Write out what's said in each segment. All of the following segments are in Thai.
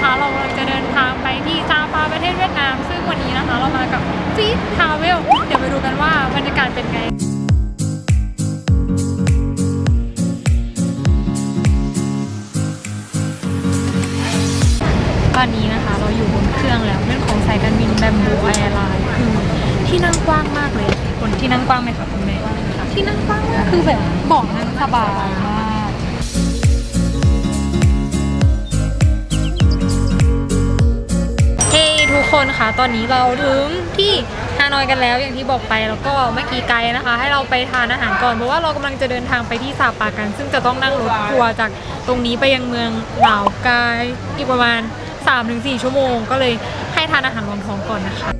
นะคะ เรากำลังจะเดินทางไปที่ซาปาประเทศเวียดนาม ซึ่งวันนี้นะคะ เรามากับฟีดทาวเวลเดี๋ยวไปดูกันว่าบรรยากาศเป็นไงตอนนี้นะคะ เราอยู่บนเครื่องแล้วเป็นของสายการบินแบมบูแอร์ไลน์คือที่นั่งกว้างมากเลยคนที่นั่งกว้างไหมคะคุณแม่ที่นั่งกว้างมากคือแบบเบาะนั่งสบายมาก เฮ้ทุกคนคะตอนนี้เราถึงที่ฮานอยกันแล้วอย่างที่บอกไปแล้วก็เมื่อกี้ไกด์นะคะ ให้เราไปทานอาหารก่อนเพราะว่าเรากำลังจะเดินทางไปที่ซาปากัน ซึ่งจะต้องนั่งรถทัวร์จากตรงนี้ไปยังเมืองเหลากายอีกประมาณ 3-4 ชั่วโมง ก็เลยให้ทานอาหารรองท้องก่อนนะคะ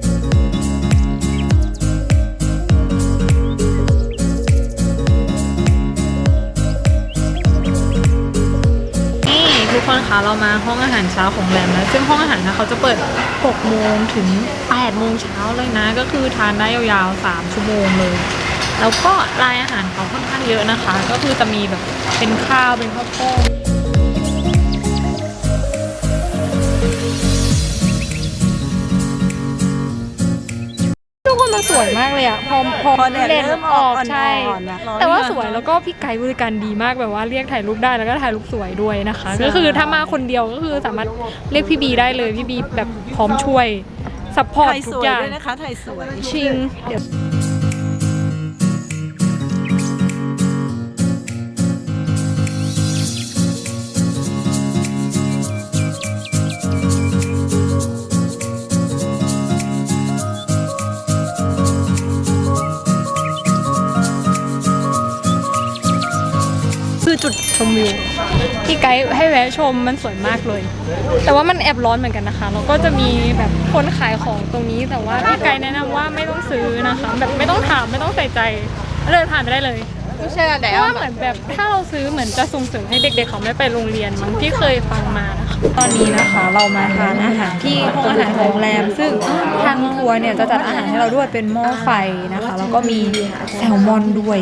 ทุกคนคะเรามาห้องอาหารเช้าของแรมแล้วซึ่งห้องอาหารนะเขาจะเปิด 6 โมงถึง 8 โมงเช้าเลยนะ ก็คือทานได้ยาวๆ 3 ชั่วโมงเลย แล้วก็รายอาหารเขาค่อนข้างเยอะนะคะ ก็คือจะมีแบบเป็นข้าวเป็นข้าวโพด ทุกคนมันสวยมากเลยอะพอพอพอแดดเลนเริ่มออออกกใช่ อ่อนๆนะร้อนแต่ว่าเนี่ยสวยแล้วก็พี่ไกด์บริการดีมากแบบว่าเรียกถ่ายรูปได้แล้วก็ถ่ายรูปสวยด้วยนะคะ ใช่ ก็คือถ้ามาคนเดียวก็คือสามารถเรียกพี่บีได้เลยพี่บีแบบพร้อมช่วยซัพพอร์ตถ่ายทุสกวยอย่างด้วยนะคะถ่ายสวย ชิงเดี๋ยว มวิวที่ไกด์ให้แวะชมมันสวยมากเลย แต่ว่ามันแอบร้อนเหมือนกันนะคะแล้วก็จะมีแบบคนขายของตรงนี้ แต่ว่าพี่ไกด์แนะนำว่าไม่ต้องซื้อนะคะ แบบไม่ต้องถามไม่ต้องใส่ใจเดินผ่านไปได้เลยไม่ใช่แต่เพราะว่าเหมือนแบบถ้าเราซื้อเหมือนจะส่งเสริมให้เด็ก ๆ เขาไม่ไปโรงเรียนมั้งที่เคยฟังมานะคะตอนนี้นะคะเรามาทานอาหารที่ห้องอาหารของโรงแรม ซึ่งทางครัวเนี่ยจะจัดอาหารให้เราด้วยเป็นหม้อไฟนะคะ แล้วก็มีแซลมอนด้วย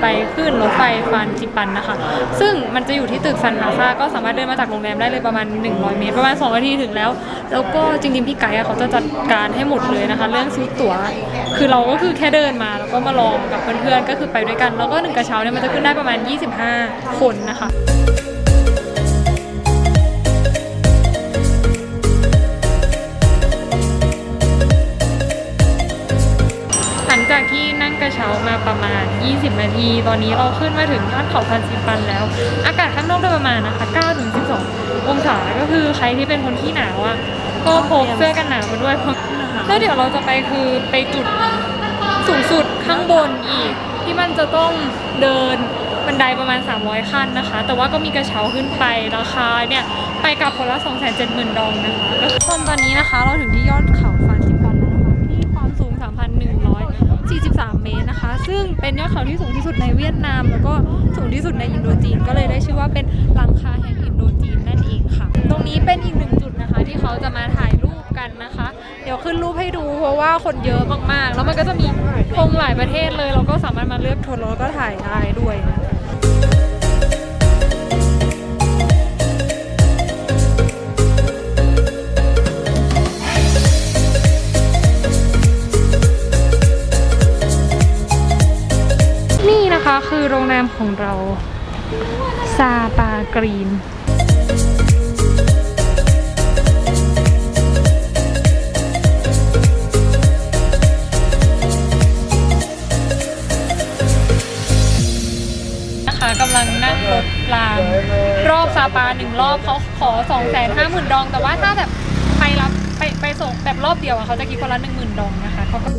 ไปขึ้นรถไฟฟานจิปันนะคะ ซึ่งมันจะอยู่ที่ตึกซันพาซ่าก็สามารถเดินมาจากโรงแรมได้เลยประมาณ 100 เมตร ประมาณ 2 นาทีถึงแล้ว แล้วก็จริงๆ พี่ไก่เขาจะจัดการให้หมดเลยนะคะ เรื่องซื้อตั๋ว คือเราก็คือแค่เดินมา แล้วก็มาลองกับเพื่อนๆ ก็คือไปด้วยกัน แล้วก็หนึ่งกระเช้าเนี่ยมันจะขึ้นได้ประมาณ 25 คนนะคะ มาประมาณ 20 นาที ตอนนี้เราขึ้นมาถึงยอดเขาซันซิปันแล้ว อากาศข้างนอกโดยประมาณนะคะ9ถึง12 องศา ก็คือใครที่เป็นคนที่หนาวอะ ก็พกเสื้อกันหนาวมาด้วยเพราะแล้วเดี๋ยวเราจะไปคือไปจุดสูงสุดข้างบนอีก ที่มันจะต้องเดินบันไดประมาณ 300 ขั้นนะคะ แต่ว่าก็มีกระเช้าขึ้นไปราคาเนี่ย ไปกับคนละ 270,000 ดองนะคะก็คนตอนนี้นะคะเราถึงที่ยอดเขาฟานซิปันแล้วนะคะ ที่ความสูง 43 เมตรนะคะ ซึ่งเป็นยอดเขาที่สูงที่สุดในเวียดนาม แล้วก็สูงที่สุดในอินโดจีน ก็เลยได้ชื่อว่าเป็นหลังคาแห่งอินโดจีนนั่นเองค่ะ ตรงนี้เป็นอีกหนึ่งจุดนะคะที่เขาจะมาถ่ายรูปกันนะคะ เดี๋ยวขึ้นรูปให้ดูเพราะว่าคนเยอะมากๆ แล้วมันก็จะมีธงหลายประเทศเลย เราก็สามารถมาเลือกโทนแล้วก็ถ่ายได้ด้วยนะ ของเราซาปากรีนนะคะกำลังนั่งรถรางรอบซาปาหนึ่งรอบเขาขอ2องแสนห้าหมื่นดอง แต่ว่าถ้าแบบไปรับไปไปส่งแบบรอบเดียวอะเขาจะคิดคนละหนึ่งหมื่นดองนะคะเขาก็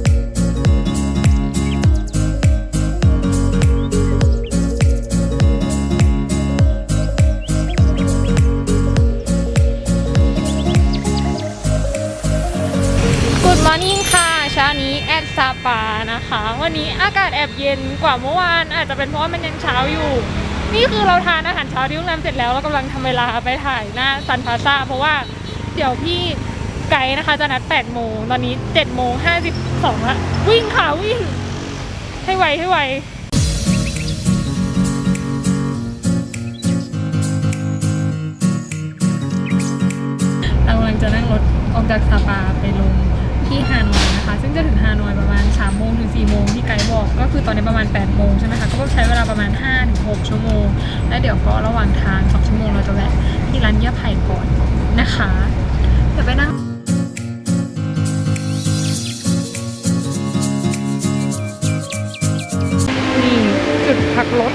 แอดซาปานะคะ วันนี้อากาศแอบเย็นกว่าเมื่อวาน อาจจะเป็นเพราะว่ามันยังเช้าอยู่ นี่คือเราทานอาหารเช้าที่โรงแรมเสร็จแล้วเรากำลังทำเวลาไปถ่ายหน้าซันพาซาเพราะว่าเดี๋ยวพี่ไกด์นะคะจะนัด8โมงตอนนี้7โมง52ละวิ่งค่ะวิ่ง ให้ไวให้ไวเรากำลังจะนั่งรถออกจากซาปาไปลง ตอนนี้ประมาณ8โมงใช่ไหมคะ ก็ใช้เวลาประมาณ5ถึง6ชั่วโมง แล้วเดี๋ยวก็ระหว่างทาง 2 ชั่วโมงเราจะแวะที่ร้านเยี่ยไผ่ก่อนนะคะ เดี๋ยวไปนั่งนี่จุดพักรถ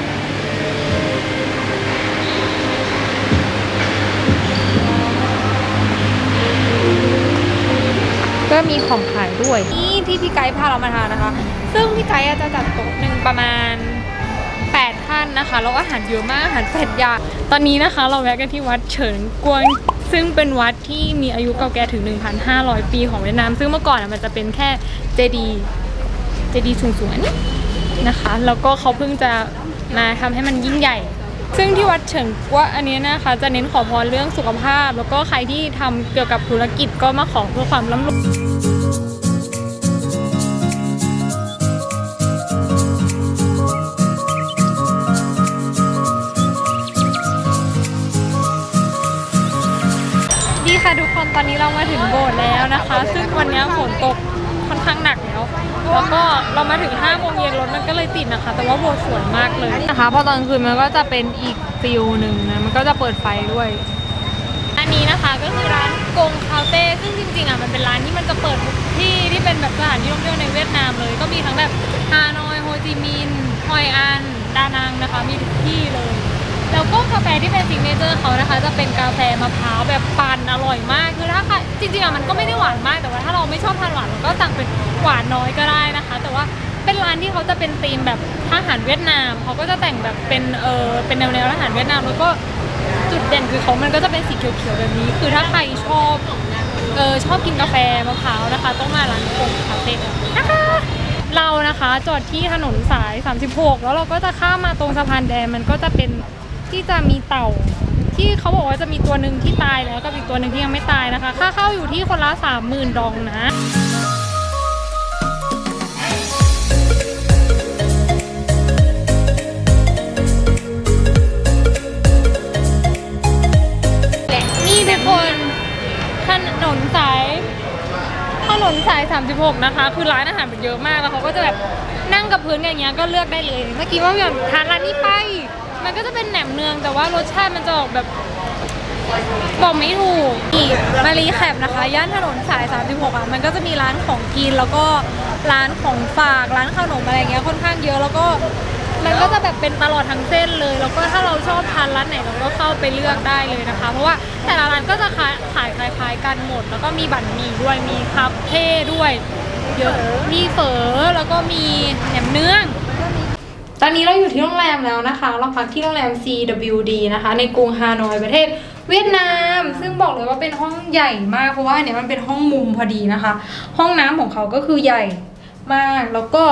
ก็มีของขายด้วยนี ที่พี่ไกด์พาเรามาทานนะคะ ซึ่งพี่ไกด์จะจัดโต๊ะหนึ่งประมาณ 8 ท่านนะคะ แล้วอาหารเยอะมากอาหารแปดอย่างตอนนี้นะคะเราแวะกันที่วัดเฉินกวงซึ่งเป็นวัดที่มีอายุเก่าแก่ถึง 1,500 ปีของเวียดนาม ซึ่งเมื่อก่อนมันจะเป็นแค่เจดีย์เจดีย์สูงๆอันนี้นะคะ แล้วก็เขาเพิ่งจะมาทำให้มันยิ่งใหญ่ ซึ่งที่วัดเฉิงกัวอันนี้นะคะ จะเน้นขอพรเรื่องสุขภาพ แล้วก็ใครที่ทำเกี่ยวกับธุรกิจก็มาขอเพื่อความร่ำรวย ค่ะทุกคนตอนนี้เรามาถึงโบสถ์แล้วนะคะ ซึ่งวันนี้ฝนตกค่อนข้างหนักแล้วแล้วก็เรามาถึง5โมงเย็นรถมันก็เลยติดนะคะ แต่ว่าโบสถ์สวยมากเลยนะคะพอตอนกลางคืนมันก็จะเป็นอีกฟิลหนึ่งนะมันก็จะเปิดไฟด้วย อันนี้นะคะก็คือร้านกงคาเฟ่ซึ่งจริงๆอะมันเป็นร้านที่มันจะเปิดทุกที่ที่เป็นแบบสถานที่ท่องเที่ยวในเวียดนามเลย ก็มีทั้งแบบฮานอยโฮจิมินห์ฮอยอัน ดานังนะคะมีทุกที่เลย แล้วก็กาแฟ ที่เป็นซิงเนเจอร์เขานะคะ จะเป็นกาแฟมะพร้าวแบบปั่นอร่อยมาก คือถ้าใครจริงๆอะมันก็ไม่ได้หวานมาก แต่ว่าถ้าเราไม่ชอบทานหวานเราก็สั่งเป็นหวานน้อยก็ได้นะคะ แต่ว่าเป็นร้านที่เขาจะเป็นธีมแบบอาหารเวียดนามเขาก็จะแต่งแบบเป็นเออเป็นแนวๆอาหารเวียดนามแล้วก็จุดเด่นคือเขามันก็จะเป็นสีเขียวๆแบบนี้ คือถ้าใครชอบเออชอบกินกาแฟมะพร้าวนะคะ ต้องมาร้านกงคาเฟ่นะคะ เรานะคะจอดที่ถนนสาย 36 แล้วเราก็จะข้ามมาตรงสะพานแดงมันก็จะเป็น ที่จะมีเต่า ที่เขาบอกว่าจะมีตัวหนึ่งที่ตายแล้วกับอีกตัวหนึ่งที่ยังไม่ตายนะคะ ค่าเข้าอยู่ที่คนละ30,000ดองนะนี่ทุกคนถนนสายถนนสาย 36 นะคะ คือร้านอาหารมันเยอะมากแล้วเขาก็จะแบบนั่งกับพื้นอย่างเงี้ยก็เลือกได้เลยเมื่อกี้ว่าแบบทานร้านนี้ไป มันก็จะเป็นแหนมเนืองแต่ว่ารสชาติมันจะออกแบบบอกไม่ถูกอีกมารีแคปนะคะ ย่านถนนสาย 36อะมันก็จะมีร้านของกินแล้วก็ร้านของฝากร้านขนมอะไรเงี้ยค่อนข้างเยอะแล้วก็มันก็จะแบบเป็นตลอดทั้งเส้นเลย แล้วก็ถ้าเราชอบทานร้านไหนเราก็เข้าไปเลือกได้เลยนะคะ เพราะว่าแต่ละร้านก็จะขายขายคล้ายๆกันหมด แล้วก็มีบัตรหมี่ด้วยมีคาเฟ่ด้วยเยอะมีเฝอแล้วก็มีแหนมเนือง ตอนนี้เราอยู่ที่โรงแรมแล้วนะคะ เราพักที่โรงแรม CWD นะคะ ในกรุงฮานอยประเทศเวียดนาม ซึ่งบอกเลยว่าเป็นห้องใหญ่มาก เพราะว่าเนี่ยมันเป็นห้องมุมพอดีนะคะ ห้องน้ำของเขาก็คือใหญ่มาก แล้วก็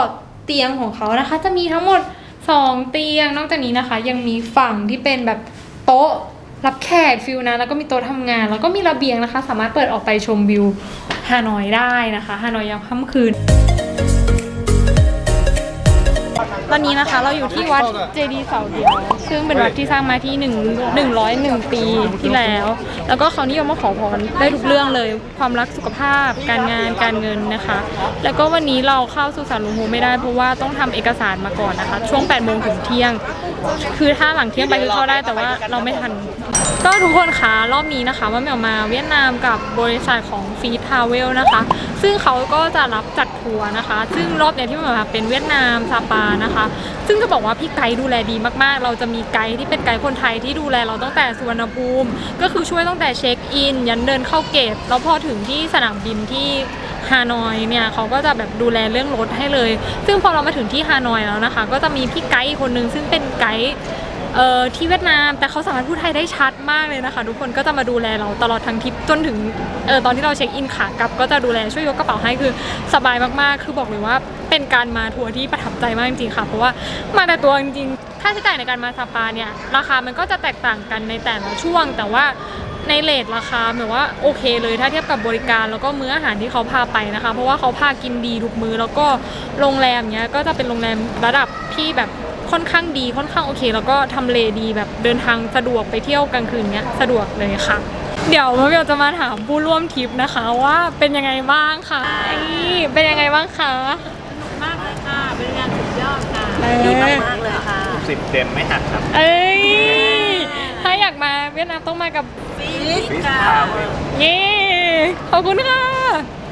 เตียงของเขานะคะ จะมีทั้งหมด 2 เตียง นอกจากนี้นะคะ ยังมีฝั่งที่เป็นแบบโต๊ะรับแขกฟิลนะ แล้วก็มีโต๊ะทำงาน แล้วก็มีระเบียงนะคะ สามารถเปิดออกไปชมวิวฮานอยได้นะคะ ฮานอยยามค่ำคืน ตอนนี้นะคะ เราอยู่ที่วัดเจดีย์เสาเดียว ซึ่งเป็นวัดที่สร้างมาที่1 101 ปีที่แล้ว แล้วก็เขานิยมมาขอพรได้ทุกเรื่องเลย ความรักสุขภาพ การงานการเงินนะคะ แล้วก็วันนี้เราเข้าสุสานหลวงโฮไม่ได้เพราะว่าต้องทำเอกสารมาก่อนนะคะ ช่วง8โมงถึงเที่ยง คือถ้าหลังเที่ยงไปคือเข้าได้แต่ว่าเราไม่ทันก็ทุกคนคะรอบนี้นะคะว่าเมียวมาเวียดนามกับบริษัทของฟีทาเวลนะคะ ซึ่งเขาก็จะรับจัด ทัวร์นะคะ ซึ่งรอบเนี้ยที่มาเป็นเวียดนามซาปานะคะ ซึ่งจะบอกว่าพี่ไกด์ดูแลดีมากๆ เราจะมีไกด์ที่เป็นไกด์คนไทยที่ดูแลเราตั้งแต่สุวรรณภูมิ ก็คือช่วยตั้งแต่เช็คอิน ยันเดินเข้าเกต แล้วพอถึงที่สนามบินที่ฮานอยเนี่ยเขาก็จะแบบดูแลเรื่องรถให้เลย ซึ่งพอเรามาถึงที่ฮานอยแล้วนะคะ ก็จะมีพี่ไกด์คนนึงซึ่งเป็นไกด์ เอ่อที่เวียดนาม แต่เขาสามารถพูดไทยได้ชัดมากเลยนะคะ ทุกคนก็จะมาดูแลเราตลอดทั้งทริปจนถึงเออตอนที่เราเช็คอินขากลับ ก็จะดูแลช่วยยกกระเป๋าให้คือสบายมากๆ คือบอกเลยว่าเป็นการมาทัวร์ที่ประทับใจมากจริงๆค่ะ เพราะว่ามาแต่ตัวจริงๆค่าใช้จ่ายในการมาซาปาเนี่ยราคามันก็จะแตกต่างกันในแต่ละช่วง แต่ว่าในเลทราคาแบบว่าโอเคเลยถ้าเทียบกับบริการแล้วก็มื้ออาหารที่เขาพาไปนะคะ เพราะว่าเขาพากินดีทุกมื้อแล้วก็โรงแรมเนี้ยก็จะเป็นโรงแรมระดับที่แบบ ค่อนข้างดีค่อนข้างโอเค แล้วก็ทำเลดีแบบเดินทางสะดวกไปเที่ยวกลางคืนเนี้ยสะดวกเลยค่ะ เดี๋ยวมาเบลจะมาถามผู้ร่วมทริปนะคะว่าเป็นยังไงบ้างคะนี่เป็นยังไงบ้างคะมากเลยค่ะเป็นงานสุดยอดค่ะเออดีมากๆเลยค่ะสิบเต็มไม่หักครับ เอ้ยถ้าอยากมาเวียดนามต้องมากับฟิสฟิสค่ะพาเวลเย้ขอบคุณค่ะ